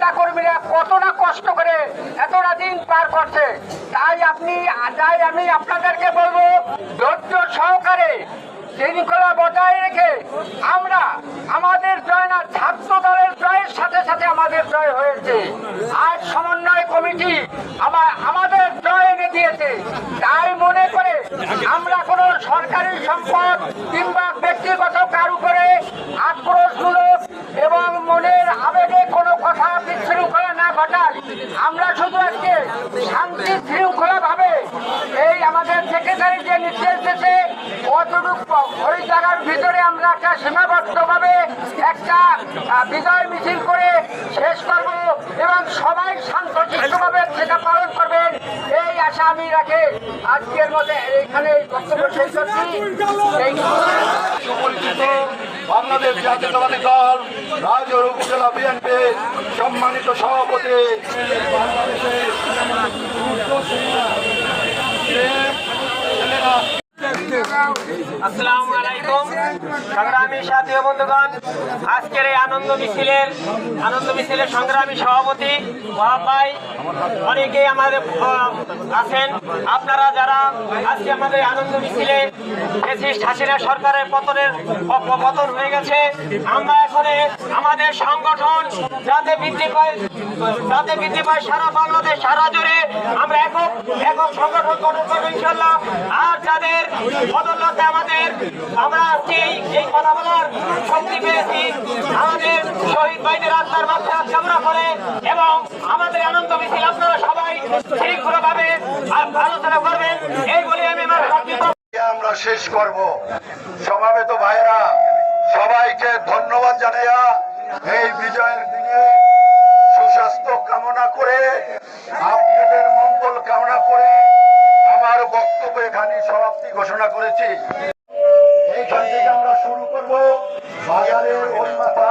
নেতা কর্মীরা কত না কষ্ট করে এতটা দিন পার করছে। তাই আপনি, তাই আমি আপনাদেরকে বলব, ধৈর্য সহকারে শৃঙ্খলা বজায় রেখে আমরা আমাদের জয় না ছাত্র দলের জয়ের সাথে সাথে আমাদের জয় হয়েছে। আজ সমন্বয় কমিটি আমার, আমাদের জয় এনে দিয়েছে। তাই মনে করে আমরা কোনো সরকারি সম্পদ কিংবা ব্যক্তিগত কারু করে আক্রোশমূলক এবং মনের আবেগে কোনো কথা বিশৃঙ্খলা না ঘটাই আমরা শুধু আজকে শান্তি শৃঙ্খলা ভাবে এই আমাদের সেক্রেটারি যে নির্দেশ দিয়েছে কতটুকু ওই জায়গার ভিতরে আমরা একটা সীমাবদ্ধভাবে একটা বিজয় মিছিল করে শেষ করব এবং সবাই শান্তশিষ্টভাবে সেটা পালন করবেন এই আশা আমি রাখে আজকের মধ্যে এখানে বক্তব্য শেষ করছি। বাংলাদেশ জাতীয়তাবাদী দল রাজৌর উপজেলা বিএনপি সম্মানিত সভাপতি। আসসালামু সংগ্রামী সাথী বন্ধুগণ, আজকের এই আনন্দ মিছিলের আনন্দ মিছিলের সংগ্রামী সভাপতি মহাপাই অনেকেই আমাদের আছেন। আপনারা যারা আজকে আমাদের আনন্দ মিছিলে হাসিনা সরকারের পতনের পতন হয়ে গেছে, আমরা এখন আমাদের সংগঠন যাতে বৃদ্ধি পায়, যাতে বৃদ্ধি পায় সারা বাংলাদেশ, সারা জুড়ে। আমরা একক একক সংগঠন গঠন করব ইনশাল্লাহ। আর যাদের বদলতে আমাদের, আমরা আজকে এই- কথা বলার শক্তি পেয়েছি। আমাদের শহীদ ভাইদের আত্মার মাত্রা কামনা করে এবং আমাদের আনন্দ মিছিল, আপনারা সবাই শৃঙ্খলভাবে আলোচনা করবেন। এই বলে আমি আমার আমরা শেষ করব। সবাইকে ধন্যবাদ জানাইয়া এই বিজয়ের দিনে সুস্বাস্থ্য কামনা করে, আপনাদের মঙ্গল কামনা করে আমার বক্তব্য এখানে সমাপ্তি ঘোষণা করেছি। এইখান থেকে আমরা শুরু করব বাজারের মাথা